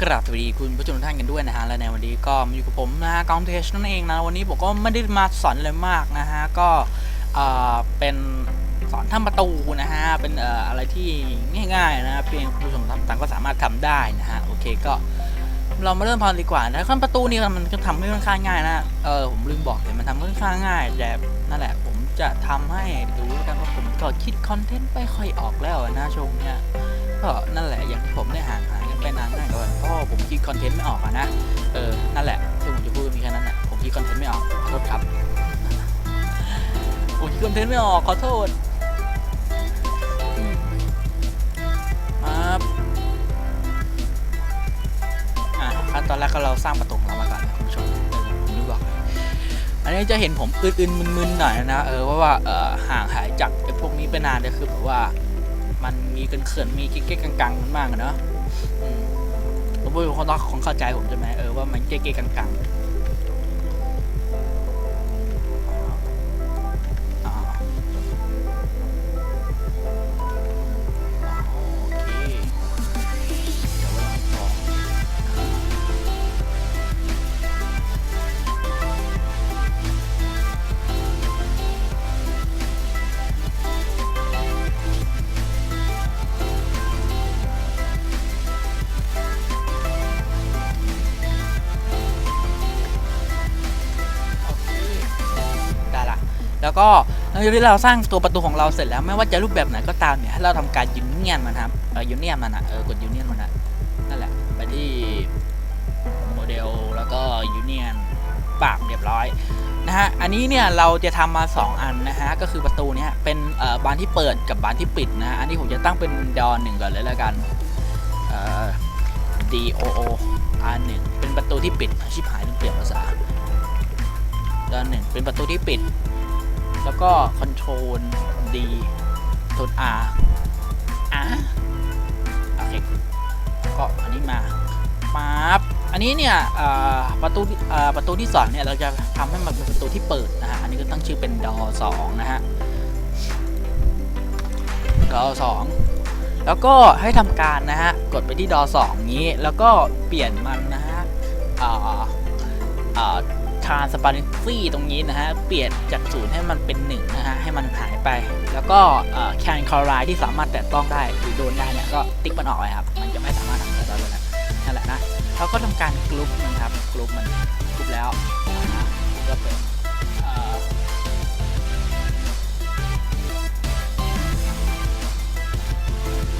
กราบสวัสดีคุณผู้ชมทุกท่านกันด้วยนะฮะ และในวันนี้ก็มาอยู่กับผมนะฮะกองเทชนั่นเองนะ วันนี้ผมก็ไม่ได้มาสอนอะไรมากนะฮะ ก็เป็นสอนทำประตูนะฮะ เป็นออะไรที่ง่ายๆนะเพียงผู้ชมต่างก็สามารถทำได้นะฮะ โอเคก็เรามาเริ่มพอนดีกว่านะขั้นประตูนี่มันก็ทำให้ค่อนข้างง่ายนะเออผมลืมบอกเลยมันทำค่อนข้างง่ายแต่นั่นแหละผมจะทำให้ดูกันว่าผมก็คิดคอนเทนต์ไม่ค่อยออกแล้วนะช่วงเนี้ยก็นั่นแหละอย่างที่ผมได้หางหา ไปนานมากเลยเพราะว่าผมคิดคอนเทนต์ไม่ออกอะนะ เออ นั่นแหละที่ผมจะพูดมีแค่นั้นแหละผมคิดคอนเทนต์ไม่ออก ขอโทษครับ ผมคิดคอนเทนต์ไม่ออก ขอโทษครับอะขั้นตอนแรกก็เราสร้างประตูของเรามาก่อนนะคุณผู้ชมเออผมนึกบอกอันนี้จะเห็นผมอื่นๆมึนๆหน่อยนะ เออ เพราะว่าเออห่างหายจากไอ้พวกนี้ไปนานเนี่ยคือแบบว่ามันมีเขินมีเก๊กๆกังๆมันมากอะเนาะ อืมผมว่าคนต้องคงเข้าใจผมใช่ไหมเออว่ามันเก๊กๆกังๆ แล้วก็หลังจากที่เราสร้างตัวประตูของเราเสร็จแล้วไม่ว่าจะรูปแบบไหนก็ตามเนี่ยให้เราทำการยูเนียนมันครับเออยูเนียนมันอะเออกดยูเนียนมันอะนั่นแหละไปที่โมเดลแล้วก็ยูเนียนปากเรียบร้อยนะฮะอันนี้เนี่ยเราจะทำมา 2 อันนะฮะก็คือประตูเนี่ยเป็นเอ่อบานที่เปิดกับบานที่ปิดนะฮะอันนี้ผมจะตั้งเป็นดอหนึ่งก่อนเลยแล้วกันเอ่อ D O O R 1เป็นประตูที่ปิดชิบหายต้องเปลี่ยนภาษาดอหนึ่งเป็นประตูที่ปิด แล้วก็ Control D ตัว R R โอเคก็อันนี้มาปั๊บอันนี้เนี่ยประตูประตูที่สองเนี่ยเราจะทำให้มันเป็นประตูที่เปิดนะฮะอันนี้ก็ตั้งชื่อเป็นดอสองนะฮะดอสองแล้วก็ให้ทำการนะฮะกดไปที่ดอสองนี้แล้วก็เปลี่ยนมันนะฮะา transparency ตรงนี้นะฮะ เปลี่ยนจากศูนย์ให้มันเป็น1นะฮะ ให้มันหายไป แล้วก็แคนคลอไรที่สามารถแตะต้องได้หรือโดนได้เนี่ย ก็ติ๊กมันออกเลยครับ มันจะไม่สามารถทำอะไรได้เลยนะนั่นแหละนะเราก็ทำการกรุ๊ปมันครับกรุ๊ปมันกรุ๊ปแล้วนะก็เป็นเอ่อ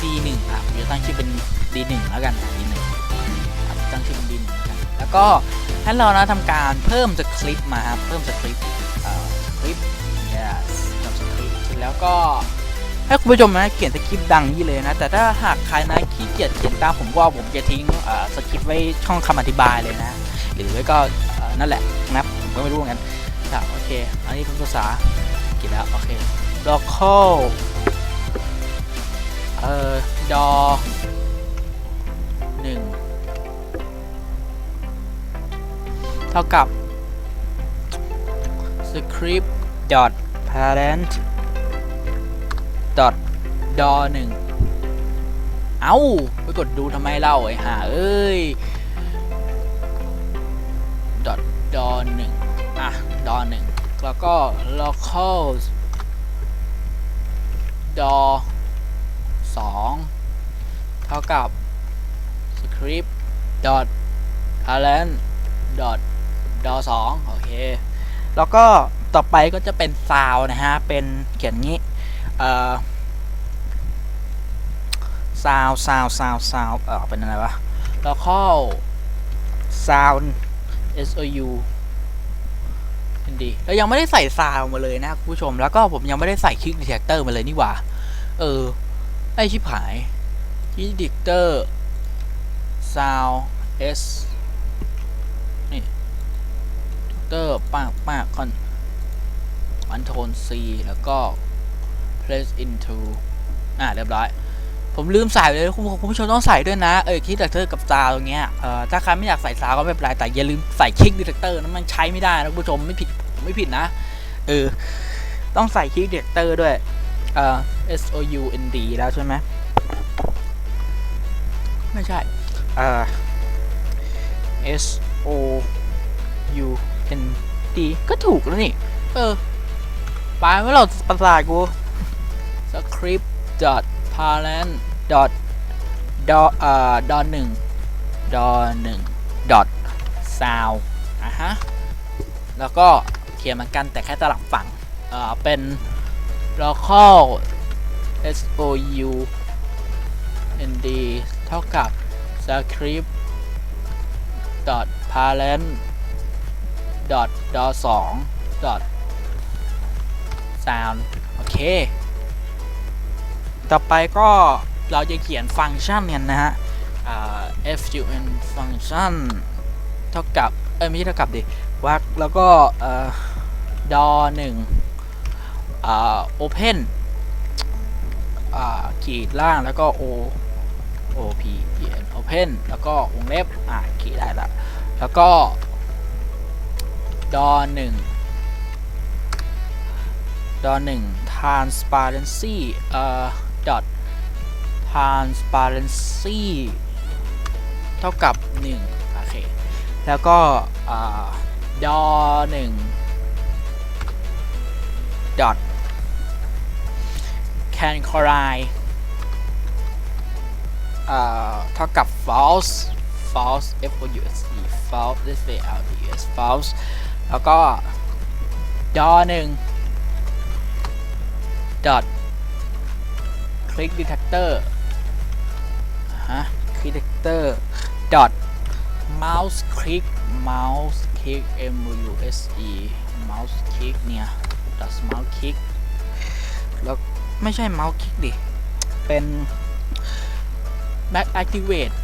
D1 อะผมจะตั้งชื่อเป็น D1 แล้วกันนะ D1 ครับตั้งชื่อเป็น D1 แล้วกันแล้วก็ ให้เรานะทำการเพิ่มสคริปต์มาครับ เพิ่มสคริปต์เอ่อสคริปต์ yes เพิ่มสคริปต์เสร็จแล้วก็ให้คุณผู้ชมนะเขียนสคริปต์ดังนี้เลยนะ แต่ถ้าหากใครนะขี้เกียจเขียนตามผมก็ผมจะทิ้งสคริปต์ไว้ช่องคำอธิบายเลยนะ หรือไม่ก็นั่นแหละนะผมก็ไม่รู้เหมือนกันโอเค อันนี้เป็นภาษากฤษแล้ว โอเค local เอ่อดอหนึ่ง เท่ากับ script dot parent dot d o หนึ่งเอ้า ไปกดดูทำไมเล่าไอ้ห่าเอ้ย dot d o หนึ่งอะ d o หนึ่งแล้วก็ local d o สองเท่ากับ script dot parent dot ดอสองโอเค แล้วก็ต่อไปก็จะเป็นซาวนะฮะ เป็นเขียนงี้เอ่อซาวซาวซาวซาวเออเป็นอะไรวะแล้วก็ sound sou ดีแล้วยังไม่ได้ใส่ซาวมาเลยนะคุณผู้ชม แล้วก็ผมยังไม่ได้ใส่คลิกดีเทคเตอร์มาเลยนี่หว่า เออ ไอชิบหายคลิกดีเทคเตอร์ sound s เตอร์ปากปากคอนคอนโทรล C แล้วก็ place into อ่าเรียบร้อย ผมลืมใส่เลยคุณคุณผู้ชมต้องใส่ด้วยนะ เออคิดดีเตอร์กับซาวตรงเงี้ยเอ่อถ้าใครไม่อยากใส่ซาวก็ไม่เป็นไรแต่อย่าลืมใส่คิกดีเทคเตอร์นะมันใช้ไม่ได้นะคุณผู้ชมไม่ผิดไม่ผิดนะ เออ ต้องใส่คิกดีเทคเตอร์ด้วยเอ่อ S O U N D แล้วใช่ไหมไม่ใช่เอ่อ S O U N D ก็ถูกแล้วนี่ เออปาว่าเราประสาทกู script dot parent dot ดอเอ่อดอหนึ่งดอหนึ่ง dot sound อะฮะ แล้วก็เขียนเหมือนกันแต่แค่ตลับฝั่ง เอ่อ เป็น local s o u n d เท่ากับ script dot parent dot ดอสอง dot sound โอเค ต่อไปก็เราจะเขียนฟังก์ชันเนี่ยนะฮะอ่า fun ฟังก์ชันเท่ากับ เอ้ยไม่ใช่เท่ากับดิวักแล้วก็อ่อดอหนึ่งอ่า open อ่าขีดล่างแล้วก็ o o p e n open แล้วก็วงเล็บ อ่าขีดได้ละ แล้วก็ ดอหนึ่งดอหนึ่ง transparency เอ่อ dot transparency เท่ากับ 1 โอเค แล้วก็อ่าดอหนึ่ง dot can collide เท่ากับ false false f o u s e false f a l e s false แล้วก็ดอหนึ่ง dot click detector อ่าฮะ click detector dot mouse click mouse click m u s e mouse click เนี่ย dot mouse click แล้วไม่ใช่ mouse click ดิ เป็น back activate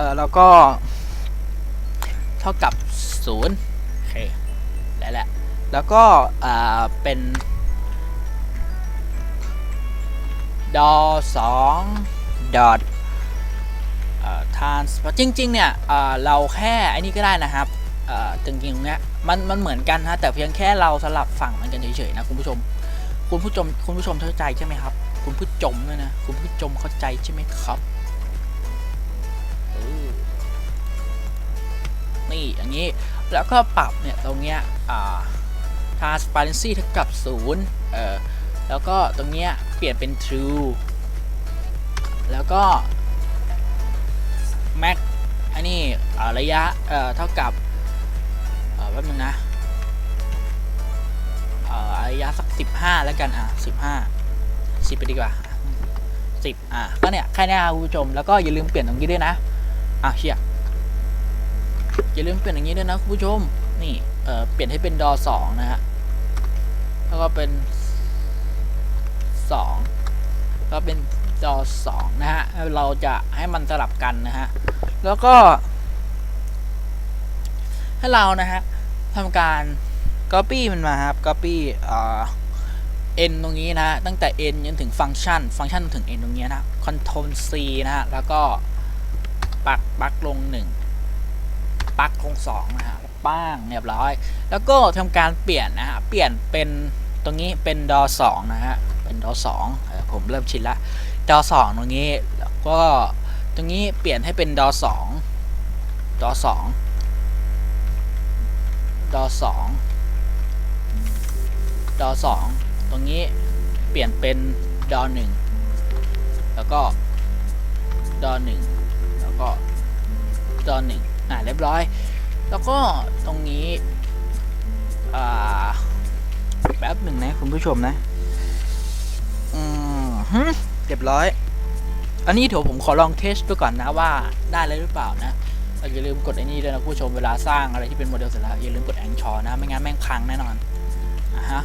ออแล้วก็ เท่ากับ0โอเคได้แล้วแล้วก็อ่าเป็นดอสองดอททานจริงๆ เนี่ยเอ่อเราแค่อ้นี่ก็ได้นะครับเอ่อจริงๆตรงเนี้ยมันมันเหมือนกันนะแต่เพียงแค่เราสลับฝั่งมันกันเฉยๆนะคุณผู้ชม คุณผู้ชมคุณผู้ชมเข้าใจใช่ไหมครับ คุณผู้ชมด้วยนะคุณผู้ชมเข้าใจใช่ไหมครับ นี่อย่างนี้ แล้วก็ปรับเนี่ยตรงเนี้ยอ่า transparency เท่ากับ0เออแล้วก็ตรงเนี้ยเปลี่ยนเป็น true แล้วก็ max อันนี้ระยะเอ่อเท่ากับเออแป๊บนึงนะเอ่อระยะสัก 15 แล้วกันอะ15 10 ไปดีกว่า 10 อะก็เนี่ยแค่นี้ครับคุณผู้ชมแล้วก็อย่าลืมเปลี่ยนตรงนี้ด้วยนะอะเชียร์ อย่าลืมเปลี่ยนอย่างนี้ด้วยนะคุณผู้ชม นี่ เอ่อ เปลี่ยนให้เป็นดอ2นะฮะ แล้วก็เป็น2ก็เป็นจอ2นะฮะ เราจะให้มันสลับกันนะฮะ แล้วก็ ให้เรานะฮะทำการ copy มันมาครับ copy อ่า n ตรงนี้นะ ตั้งแต่ n จนถึงฟังก์ชัน ฟังก์ชันถึง n ตรงนี้นะ control c นะฮะ แล้วก็ปักปักลง1 ปักลง2นะฮะป้างเรียบร้อย แล้วก็ทำการเปลี่ยนนะฮะเปลี่ยนเป็นตรงนี้เป็นดอ2นะฮะเป็นดอ2เออผมเริ่มชินละดอ2ตรงนี้แล้วก็ตรงนี้เปลี่ยนให้เป็นดอ2ดอ2ดอ2ดอ2ตรงนี้เปลี่ยนเป็นดอ1แล้วก็ดอ1แล้วก็ดอ1 อ่าเรียบร้อย แล้วก็ตรงนี้อ่าแป๊บหนึ่งนะคุณผู้ชมนะ อืมฮึเรียบร้อย อันนี้เดี๋ยวผมขอลองเทสดูก่อนนะว่าได้เลยหรือเปล่านะอย่าลืมกดไอ้นี่ด้วยนะคุณผู้ชมเวลาสร้างอะไรที่เป็นโมเดลเสร็จแล้วอย่าลืมกดแองชอนะ ไม่งั้นแม่งพังแน่นอนอะฮะ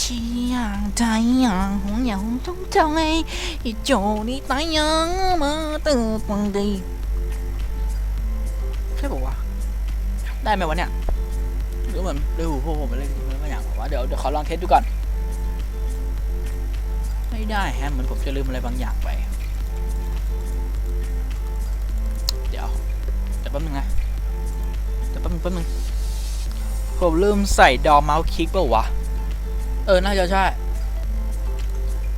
chỉ hàng trái hàng hóng nhà hóng trong trong ấy thì chỗ đi tay nhang mà từ quăng đi ใช่ปะวะได้ไหมวะเนี่ยหรือเหมือนดูพวกผมไปเล่นมันก็อย่างว่าเดี๋ยวเดี๋ยวขอลองเทสดูก่อน ไม่ได้แฮะเหมือนผมจะลืมอะไรบางอย่างไป เดี๋ยวเดี๋ยวแป๊บนึงนะเดี๋ยวแป๊บนึงแป๊บนึงผมลืมใส่ดอเมาส์คลิกเปล่าวะ เออ น่าจะใช่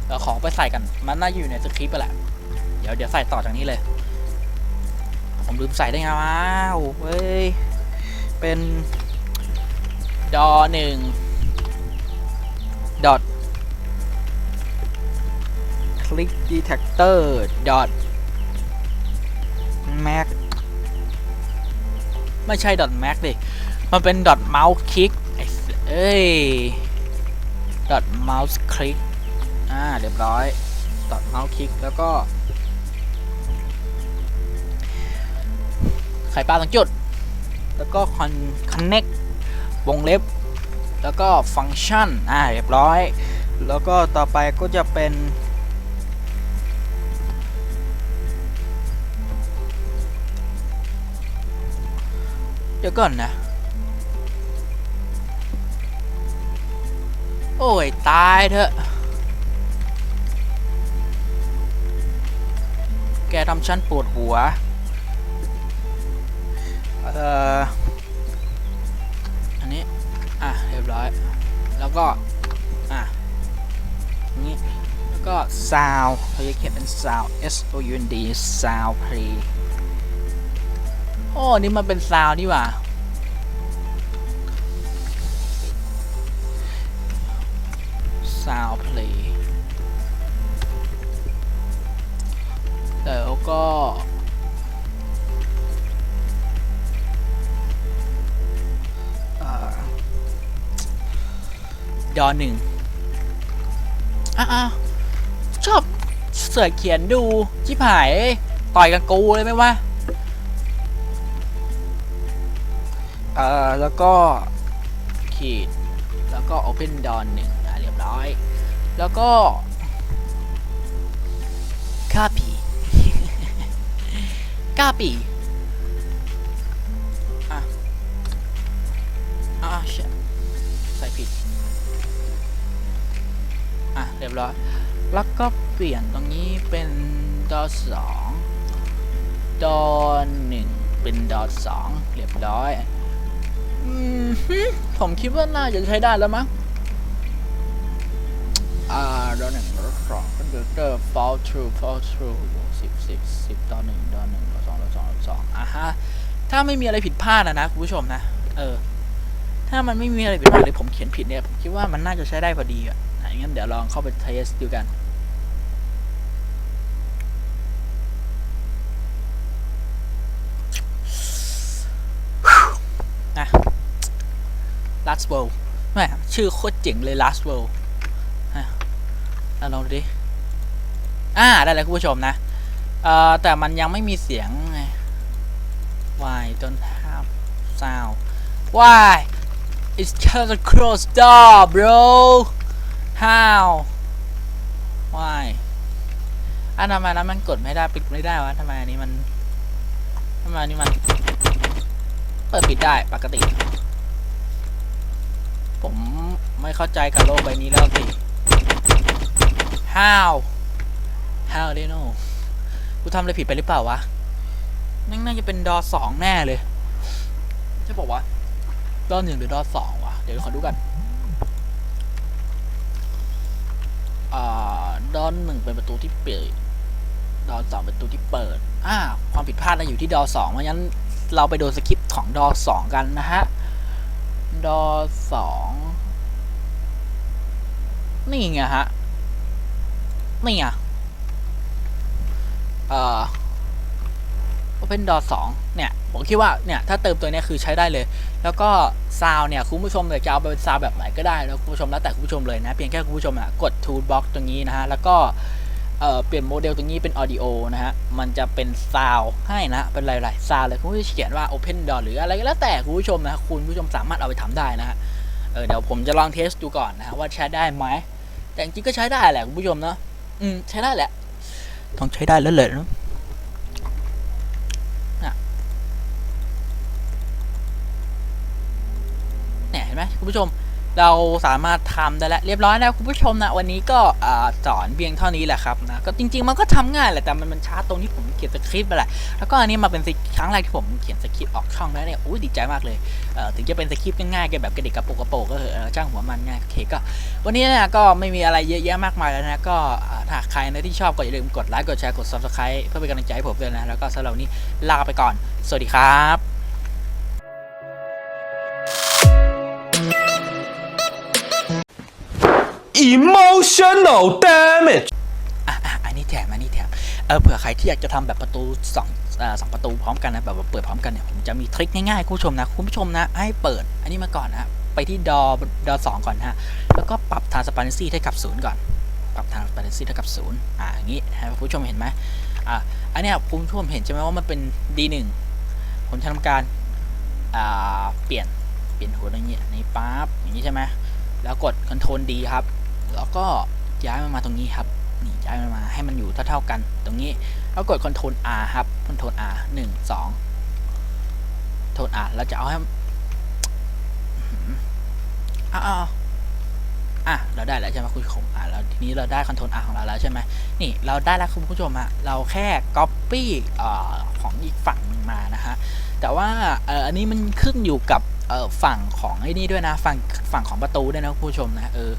เดี๋ยวของไปใส่กัน มันน่าจะอยู่ในสคริปต์ไปแหละ เดี๋ยวเดี๋ยวใส่ต่อจากนี้เลย ผมลืมใส่ได้ไงวะโอ้เว้ย เป็นดอหนึ่งดอท click detector dot mac ไม่ใช่ dot mac ดิ มันเป็น dot mouse click ไอ้เสเอ้ย dot mouse click อ่าเรียบร้อย dot mouse click แล้วก็ ไข่ปลาสองจุด แล้วก็ con connect วงเล็บ แล้วก็ function อ่าเรียบร้อย แล้วก็ต่อไปก็จะเป็นเดี๋ยวก่อนนะ โอ้ย ตายเถอะ แกทำฉันปวดหัว เอ่อ อันนี้ อะ เรียบร้อย แล้วก็ อะ นี่ แล้วก็ sound เขาจะเขียนเป็น sound S O U N D sound play โอ้ นี่มันเป็นซาวนี่หว่า ซาวเพลย์แล้วก็เอ่อดอหนึ่งอะๆชอบเสือกเขียนดูชิบหาย ต่อยกับกูเลยไหมวะเอ่อ แล้วก็ ขีด แล้วก็ Open Door หนึ่ง ร้อย แล้วก็ Copy Copy อะอะเชี่ยใส่ผิด อะ เรียบร้อย แล้วก็เปลี่ยนตรงนี้เป็นดอสองดอหนึ่งเป็นดอสองเรียบร้อยอืมผมคิดว่าน่าจะใช้ได้แล้วมั้ง อ่าดอหนึ่งดอสองคอมพิวเตอร์ fall true fall true สิบสิบสิบต่อหนึ่งต่อหนึ่งต่อสองต่อสองต่อสองอะฮะ ถ้าไม่มีอะไรผิดพลาดนะนะคุณผู้ชมนะ เออ ถ้ามันไม่มีอะไรผิดพลาดหรือผมเขียนผิดเนี่ย ผมคิดว่ามันน่าจะใช้ได้พอดีอะอะงั้นเดี๋ยวลองเข้าไปเทสดูกันนะ last world แม่ชื่อโคตรเจ๋งเลย last world ลองดูดิ อ่า ได้แล้วคุณผู้ชมนะ เอ่อ แต่มันยังไม่มีเสียงไง why don't have sound why it's just a closed door bro how why อะทำไมแล้วมันกดไม่ได้ปิดไม่ได้วะทำไมอันนี้มันทำไมอันนี้มันเปิดปิดได้ปกติ ผมไม่เข้าใจกับโลกใบนี้แล้วสิ how how they know กูทำอะไรผิดไปหรือเปล่าวะนั่นน่าจะเป็นดอสองแน่เลยใช่บอกว่าดอหนึ่งหรือดอสองวะเดี๋ยวขอดูกันอ่าดอหนึ่งเป็นประตูที่เปิด ดอสองเป็นประตูที่เปิด อ่า ความผิดพลาดน่าอยู่ที่ดอสองเพราะฉะนั้นเราไปดูสคริปต์ของดอสองกันนะฮะ ดอสองนี่ไงฮะ นี่ไงเอ่อ Open Door 2 เนี่ย ผมคิดว่า เนี่ย ถ้าเติมตัวนี้คือใช้ได้เลย แล้วก็ซาวเนี่ย คุณผู้ชมเลยจะเอาไปเป็นซาวแบบไหนก็ได้ แล้วคุณผู้ชมแล้วแต่คุณผู้ชมเลยนะ เพียงแค่คุณผู้ชมอะกด Toolbox ตรงนี้นะฮะ แล้วก็ เอ่อ เปลี่ยนโมเดลตรงนี้เป็น Audio นะฮะ มันจะเป็นซาวให้นะ เป็นหลายๆซาวเลย คุณผู้ชมเขียนว่า Open Door หรืออะไรก็แล้วแต่คุณผู้ชมนะ คุณผู้ชมสามารถเอาไปทำได้นะฮะ เออ เดี๋ยวผมจะลองเทสดูก่อนนะว่าใช้ได้ไหม แต่จริงก็ใช้ได้แหละคุณผู้ชมเนาะ อืม ใช้ได้แหละ ต้องใช้ได้แล้วเลยนะน่ะเนี่ยเห็นไหมคุณผู้ชม เราสามารถทำได้แล้วเรียบร้อยแล้วคุณผู้ชมนะวันนี้ก็สอนเพียงเท่านี้แหละครับนะก็จริง ๆ มันก็ทำง่ายแหละแต่มันมันช้าตรงที่ผมเขียนสคริปต์ไปแหละแล้วก็อันนี้มาเป็นครั้งแรกที่ผมเขียนสคริปต์ออกช่องแล้วเนี่ยอุ้ยดีใจมากเลยเถึงจะเป็นสคริปต์ง่ายๆแกแบบกระดิกกระโปกกระโปกก็เหอะเอจ้างหัวมันง่ายโอเคก็ วันนี้นี่ยก็ไม่มีอะไรเยอะแยะมากมายแล้วนะก็อ่าถ้าใครนะที่ชอบก็อย่าลืมกดไลค์กดแชร์กด subscribe เพื่อเป็นกำลังใจให้ผมด้วยนะแล้วก็สำหรับวันนี้ลาไปก่อน สวัสดีครับ emotional damage อะอะอันนี้แถมอันนี้แถมเออเผื่อใครที่อยากจะทำแบบประตูสองอ่อสองประตูพร้อมกันนะแบบว่าเปิดพร้อมกันเนี่ยผมจะมีทริคง่ายๆคุณผู้ชมนะคุณผู้ชมนะ ให้เปิดอันนี้มาก่อนนะไปที่ดอดอสองก่อนนะฮะแล้วก็ปรับ transparency ให้กับศูนย์ก่อน ปรับ transparency เท่ากับศูนย์อ่าอย่างนี้นะคุณผู้ชมเห็นไหมอ่าอันเนี้ยคุณผู้ชมเห็นใช่ไหมว่ามันเป็น D1 ผมจะทำการอ่าเปลี่ยนเปลี่ยนหัวอย่างนี้ในปั๊บอย่างนี้ใช่ไหมแล้วกด Ctrl D ครับ แล้วก็ย้ายมันมาตรงนี้ครับนี่ย้ายมันมาให้มันอยู่เท่าๆกันตรงนี้แล้วกด Ctrl R ครับ Ctrl R หนึ่งสองโทน R เราจะเอาให้อื้อหือาวอะเราได้แล้วใช่ไหมคุณผู้ชมอะแล้วทีนี้เราได้ Ctrl R ของเราแล้วใช่ไหมนี่เราได้แล้วคุณผู้ชมอะเราแค่ Copy เอ่อของอีกฝั่งหนึ่งมานะฮะแต่ว่าเอออันนี้มันขึ้นอยู่กับเอ่อฝั่งของไอ้นี่ด้วยนะ ฝั่งฝั่งของประตูด้วยนะคุณผู้ชมนะเออ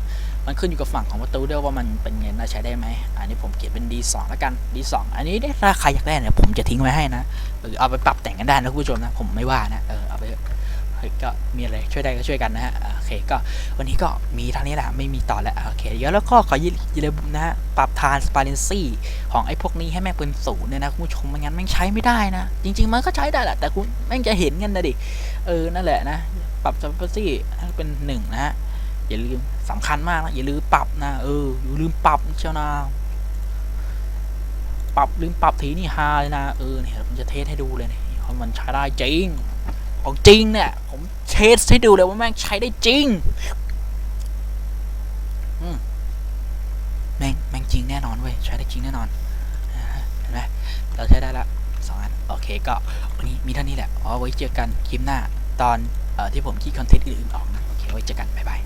มันขึ้นอยู่กับฝั่งของประตูด้วยว่ามันเป็นไงน่าใช้ได้ไหมอันนี้ผมเขียนเป็น D2 แล้วกัน D2 อันนี้ถ้าใครอยากได้เนี่ยผมจะทิ้งไว้ให้นะเออเอาไปปรับแต่งกันได้นะคุณผู้ชมนะผมไม่ว่านะเออเอาไปก็มีอะไรช่วยได้ก็ช่วยกันนะฮะโอเคก็วันนี้ก็มีเท่านี้แหละไม่มีต่อแล้วโอเคเดี๋ยวแล้วก็ขอย่าลืมนะฮะปรับ transparency ของไอ้พวกนี้ให้แม่งเป็นศูนย์เนี่ยนะคุณผู้ชมไม่งั้นแม่งใช้ไม่ได้นะ จริง ๆ มันก็ใช้ได้แหละแต่คุณแม่งจะเห็นกันนะดิเออนั่นแหละนะ ปรับ transparency ให้เป็นหนึ่งนะฮะ อย่าลืมสำคัญมากนะอย่าลืมปรับนะเอออย่าลืมปรับเชียวนะปรับลืมปรับทีนี่ฮาเลยนะเออเนี่ยผมจะเทสให้ดูเลยเนี่ยมันใช้ได้จริงของจริงเนี่ยผมเทสให้ดูเลยว่าแม่งใช้ได้จริงแม่งแม่งจริงแน่นอนเว้ยใช้ได้จริงแน่นอนเห็นไหมเราใช้ได้ละสองอันโอเคก็วันนี้มีเท่านี้แหละเอไว้เจอกันคลิปหน้าตอนอที่ผมคิดคอนเทนต์อื่นๆออกนะโอเคไว้เจอกันบ๊ายบาย